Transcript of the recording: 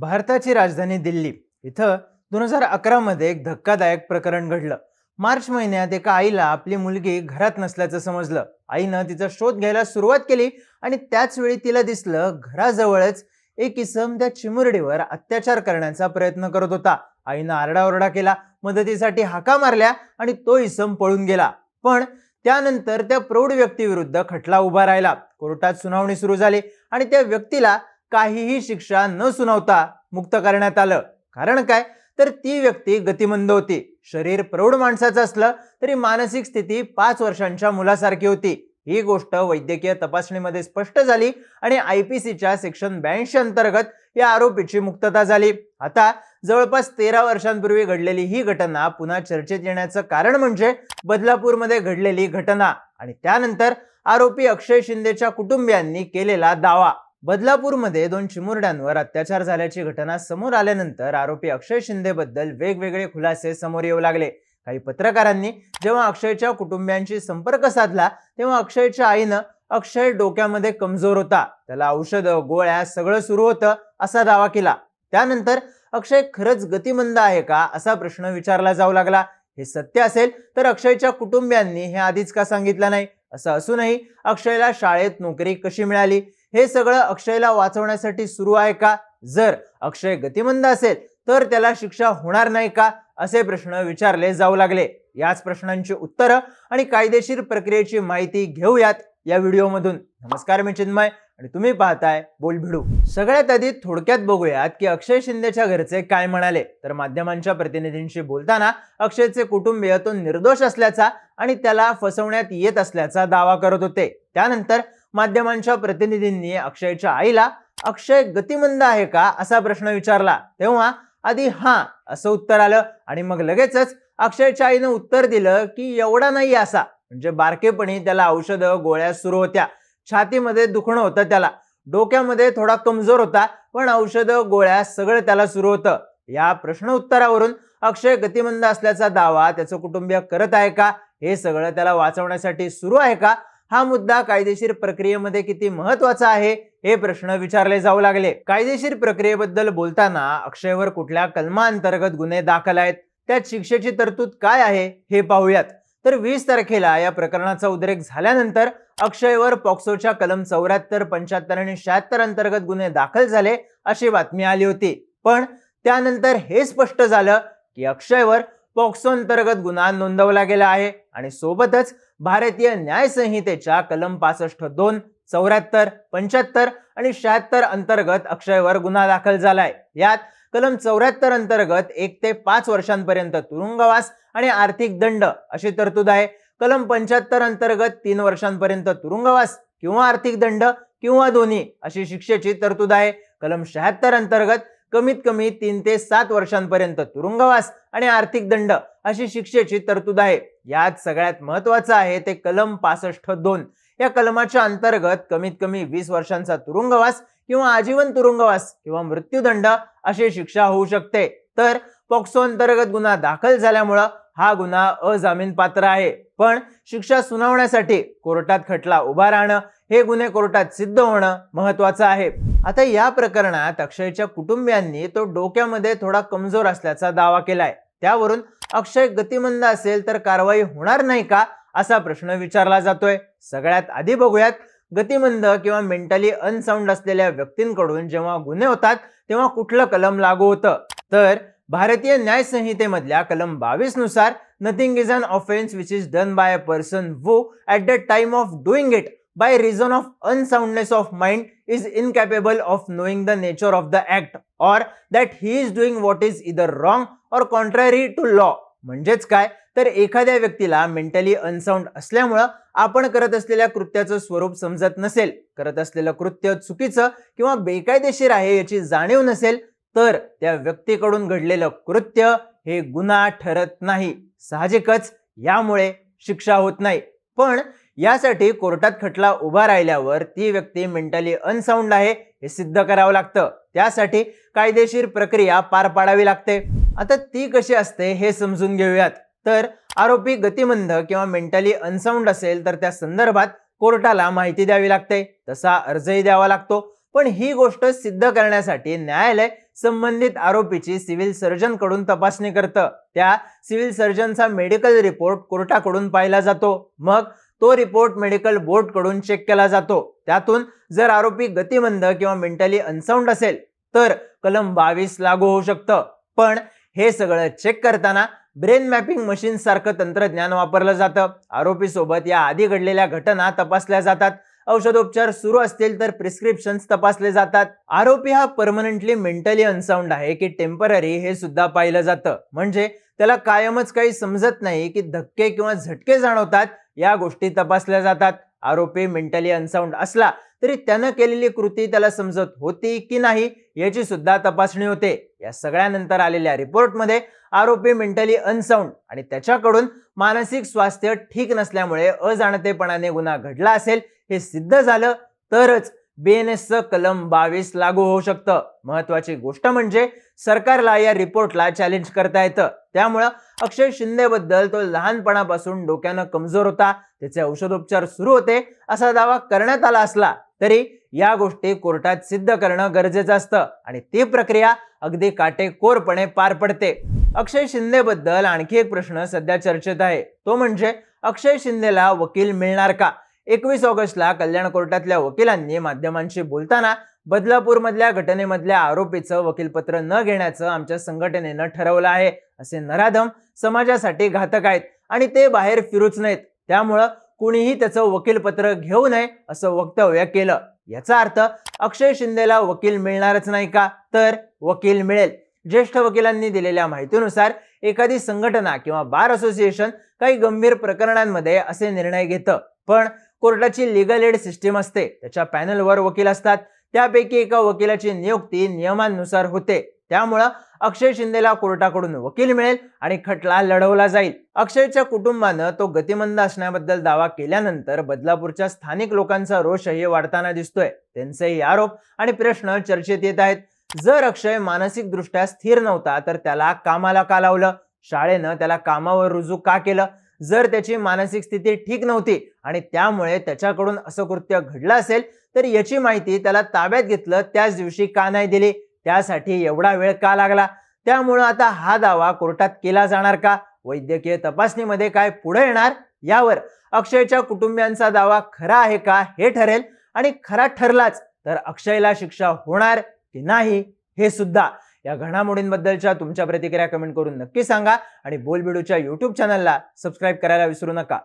भारताची राजधानी दिल्ली. इथं दोन हजार अकरामध्ये एक धक्कादायक प्रकरण घडलं. मार्च महिन्यात एका आईला आपली मुलगी घरात नसल्याचं समजलं. आईनं तिचा शोध घ्यायला सुरुवात केली आणि त्याच वेळी तिला दिसलं घराजवळच एक इसम त्या चिमुरडीवर अत्याचार करण्याचा प्रयत्न करत होता. आईनं आरडाओरडा केला मदतीसाठी हाका मारल्या आणि तो इसम पळून गेला. पण त्यानंतर त्या प्रौढ व्यक्तीविरुद्ध खटला उभा राहिला. कोर्टात सुनावणी सुरू झाली आणि त्या व्यक्तीला काहीही शिक्षा न सुनावता मुक्त करण्यात आलं. कारण काय? तर ती व्यक्ती गतिमंद होती. शरीर प्रौढ माणसाचं असलं तरी मानसिक स्थिती पाच वर्षांच्या मुलासारखी होती. ही गोष्ट वैद्यकीय तपासणीमध्ये स्पष्ट झाली आणि आय पी सीच्या सेक्शन ब्याऐंशी अंतर्गत या आरोपीची मुक्तता झाली. आता जवळपास तेरा वर्षांपूर्वी घडलेली ही घटना पुन्हा चर्चेत येण्याचं कारण म्हणजे बदलापूरमध्ये घडलेली घटना आणि त्यानंतर आरोपी अक्षय शिंदेच्या कुटुंबियांनी केलेला दावा. बदलापूरमध्ये दोन चिमुरड्यांवर अत्याचार झाल्याची घटना समोर आल्यानंतर आरोपी अक्षय शिंदेबद्दल वेगवेगळे खुलासे समोर येऊ लागले. काही पत्रकारांनी जेव्हा अक्षयच्या कुटुंबियांशी संपर्क साधला तेव्हा अक्षयच्या आईनं अक्षय डोक्यामध्ये कमजोर होता. त्याला औषधं गोळ्या सगळं सुरू होतं असा दावा केला. त्यानंतर अक्षय खरंच गतिमंद आहे का असा प्रश्न विचारला जाऊ लागला. हे सत्य असेल तर अक्षयच्या कुटुंबियांनी हे आधीच का सांगितलं नाही? असं असूनही अक्षयला शाळेत नोकरी कशी मिळाली? हे सगळं अक्षयला वाचवण्यासाठी सुरू आहे का? जर अक्षय गतिमंद असेल तर त्याला शिक्षा होणार नाही का? असे प्रश्न विचारले जाऊ लागले. याच प्रश्नांची उत्तरं आणि कायदेशीर प्रक्रियेची माहिती घेऊयात या व्हिडिओमधून. नमस्कार मी चिन्मय आणि तुम्ही पाहताय बोलभिडू. सगळ्यात आधी थोडक्यात बघूयात की अक्षय शिंदेच्या घरचे काय म्हणाले. तर माध्यमांच्या प्रतिनिधींशी बोलताना अक्षयचे कुटुंबीय तो निर्दोष असल्याचा आणि त्याला फसवण्यात येत असल्याचा दावा करत होते. त्यानंतर माध्यमांच्या प्रतिनिधींनी अक्षयच्या आईला अक्षय गतिमंद आहे का? असा प्रश्न विचारला. तेव्हा आधी हा असं उत्तर आलं आणि मग लगेचच अक्षयच्या आईनं उत्तर दिलं की एवढा नाही असा. म्हणजे बारकेपणी त्याला औषधं गोळ्या सुरू होत्या. छातीमध्ये दुखणं होतं त्याला. डोक्यामध्ये थोडा कमजोर होता पण औषधं गोळ्या सगळं त्याला सुरू होतं. या प्रश्न उत्तरावरून अक्षय गतिमंद असल्याचा दावा त्याचं कुटुंबीय करत आहे का? हे सगळं त्याला वाचवण्यासाठी सुरू आहे का? हा मुद्दा कायदेशीर प्रक्रियेमध्ये किती महत्त्वाचा आहे हे प्रश्न विचारले जाऊ लागले. कायदेशीर प्रक्रियेबद्दल बोलताना अक्षयवर कुठल्या कलमांतर्गत गुन्हे दाखल आहेत? त्यात शिक्षेची तरतूद काय आहे हे पाहूयात. तर वीस तारखेला या प्रकरणाचा उद्रेक झाल्यानंतर अक्षयवर पॉक्सोच्या कलम चौऱ्याहत्तर पंच्याहत्तर आणि शहात्तर अंतर्गत गुन्हे दाखल झाले अशी बातमी आली होती. पण त्यानंतर हे स्पष्ट झालं की अक्षयवर पॉक्सो अंतर्गत गुन्हा नोंदवला गेला आहे आणि सोबतच भारतीय न्याय संहितेच्या कलम पासष्ट दोन चौऱ्याहत्तर पंच्याहत्तर आणि शहात्तर अंतर्गत अक्षयवर गुन्हा दाखल झालाय. यात कलम चौऱ्याहत्तर अंतर्गत एक ते पाच वर्षांपर्यंत तुरुंगवास आणि आर्थिक दंड अशी तरतूद आहे. कलम पंच्याहत्तर अंतर्गत तीन वर्षांपर्यंत तुरुंगवास किंवा आर्थिक दंड किंवा दोन्ही अशी शिक्षेची तरतूद आहे. कलम शहात्तर अंतर्गत कमीत कमी तीन ते सात वर्षांपर्यंत तुरुंगवास आणि आर्थिक दंड अशी शिक्षेची तरतूद आहे. यात सगळ्यात महत्वाचं आहे ते कलम पासष्ट दोन. या कलमाच्या अंतर्गत कमीत कमी वीस वर्षांचा तुरुंगवास किंवा आजीवन तुरुंगवास किंवा मृत्यूदंड अशी शिक्षा होऊ शकते. तर पॉक्सो अंतर्गत गुन्हा दाखल झाल्यामुळं हा गुन्हा अजामीन पात्र आहे. पण शिक्षा सुनावण्यासाठी कोर्टात खटला उभा राहणं हे गुन्हे कोर्टात सिद्ध होणं महत्वाचं आहे. आता या प्रकरणात अक्षयच्या कुटुंबियांनी तो डोक्यामध्ये थोडा कमजोर असल्याचा दावा केलाय. त्यावरून अक्षय गतिमंद असेल तर कारवाई होणार नाही का असा प्रश्न विचारला जातोय. सगळ्यात आधी बघूयात गतिमंद किंवा मेंटली अनसाऊंड असलेल्या व्यक्तींकडून जेव्हा गुन्हे होतात तेव्हा कुठलं कलम लागू होतं? तर भारतीय न्याय संहितेमधल्या कलम बावीसनुसार nothing is an offence which is done by a person who at the time of doing it by reason of unsoundness of mind is incapable of knowing the nature of the act or that he is doing what is either wrong or contrary to law. म्हणजेच काय? तर एखाद्या व्यक्तीला mentally अनसाऊंड असल्यामुळं आपण करत असलेल्या कृत्याचं स्वरूप समजत नसेल करत असलेलं कृत्य चुकीचं किंवा बेकायदेशीर आहे याची जाणीव नसेल तर त्या व्यक्तीकडून घडलेलं कृत्य हे गुन्हा ठरत नाही. साहजिकच यामुळे शिक्षा होत नाही. पण यासाठी कोर्टात खटला उभा राहिल्यावर ती व्यक्ती मेंटली अनसाऊंड आहे हे सिद्ध करावं लागतं. त्यासाठी कायदेशीर प्रक्रिया पार पाडावी लागते. आता ती कशी असते हे समजून घेऊयात. तर आरोपी गतिमंद किंवा मेंटली अनसाऊंड असेल तर त्या संदर्भात कोर्टाला माहिती द्यावी लागते. तसा अर्जही द्यावा लागतो. पण ही गोष्ट सिद्ध करण्यासाठी न्यायालय संबंधित आरोपीची सिव्हिल सर्जनकडून तपासणी करतं. त्या सिव्हिल सर्जनचा मेडिकल रिपोर्ट कोर्टाकडून पाहिला जातो. मग तो रिपोर्ट मेडिकल बोर्डकडून चेक केला जातो. त्यातून जर आरोपी गतिमंद किंवा मेंटली अनसाऊंड असेल तर कलम बावीस लागू होऊ शकतं. पण हे सगळं चेक करताना ब्रेन मॅपिंग मशीन सारखं तंत्रज्ञान वापरलं जातं. आरोपी सोबत या आधी घडलेल्या घटना तपासल्या जातात. औषधोपचार सुरू असतील तर प्रिस्क्रिप्शन्स तपासले जातात. आरोपी हा परमनंटली मेंटली अनसाऊंड आहे की टेंपररी हे सुद्धा पाहिलं जातं. म्हणजे त्याला कायमच काही समजत नाही की धक्के किंवा झटके जाणवतात या गोष्टी तपासल्या जातात. आरोपी मेंटली अनसाऊंड असला तरी त्यानं केलेली कृती त्याला समजत होती की नाही याची सुद्धा तपासणी होते. या सगळ्यानंतर आलेल्या रिपोर्टमध्ये आरोपी मेंटली अनसाऊंड आणि त्याच्याकडून मानसिक स्वास्थ्य ठीक नसल्यामुळे अजाणतेपणाने गुन्हा घडला असेल हे सिद्ध झालं तरच बीएनएसचं कलम बावीस लागू होऊ शकतं. महत्वाची गोष्ट म्हणजे सरकारला या रिपोर्टला चॅलेंज करता येतं. त्यामुळं अक्षय शिंदे बद्दल तो लहानपणापासून डोक्यानं कमजोर होता. त्याचे औषधोपचार सुरू होते. असा दावा करण्यात आला असला तरी या गोष्टी कोर्टात सिद्ध करणं गरजेचं असतं आणि ती प्रक्रिया अगदी काटेकोरपणे पार पडते. अक्षय शिंदे बद्दल आणखी एक प्रश्न सध्या चर्चेत आहे. तो म्हणजे अक्षय शिंदेला वकील मिळणार का? एकवीस ऑगस्टला कल्याण कोर्टातल्या वकिलांनी माध्यमांशी बोलताना बदलापूरमधल्या घटनेमधल्या आरोपीचं वकीलपत्र न घेण्याचं आमच्या संघटनेनं ठरवलं आहे असे नराधम समाजासाठी घातक आहेत आणि ते बाहेर फिरूच नाहीत त्यामुळं कुणीही त्याचं वकीलपत्र घेऊ नये असं वक्तव्य केलं. याचा अर्थ अक्षय शिंदेला वकील मिळणारच नाही का? तर वकील मिळेल. ज्येष्ठ वकिलांनी दिलेल्या माहितीनुसार एखादी संघटना किंवा बार असोसिएशन काही गंभीर प्रकरणांमध्ये असे निर्णय घेतं. पण कोर्टाची लिगल एड सिस्टीम असते. त्याच्या पॅनलवर वकील असतात. त्यापैकी एका वकिलाची नियुक्ती नियमांनुसार होते. त्यामुळं अक्षय शिंदेला कोर्टाकडून वकील मिळेल आणि खटला लढवला जाईल. अक्षयच्या कुटुंबानं तो गतिमंद असण्याबद्दल दावा केल्यानंतर बदलापूरच्या स्थानिक लोकांचा रोषही वाढताना दिसतोय. त्यांचेही आरोप आणि प्रश्न चर्चेत येत आहेत. जर अक्षय मानसिकदृष्ट्या स्थिर नव्हता तर त्याला कामाला का लावलं? शाळेनं त्याला कामावर रुजू का केलं? जर त्याची मानसिक स्थिती ठीक नव्हती आणि त्यामुळे त्याच्याकडून असं कृत्य घडलं असेल तर याची माहिती त्याला ताब्यात घेतलं त्याच दिवशी का नाही दिली? त्यासाठी एवढा वेळ का लागला? त्यामुळं आता हा दावा कोर्टात केला जाणार का? वैद्यकीय तपासणीमध्ये काय पुढे येणार? यावर अक्षयच्या कुटुंबियांचा दावा खरा आहे का हे ठरेल आणि खरा ठरलाच तर अक्षयला शिक्षा होणार की नाही हे सुद्धा या घडामोडींबद्दलच्या तुमच्या प्रतिक्रिया कमेंट करून नक्की सांगा आणि बोलबिडूच्या यूट्यूब चॅनलला सबस्क्राईब करायला विसरू नका.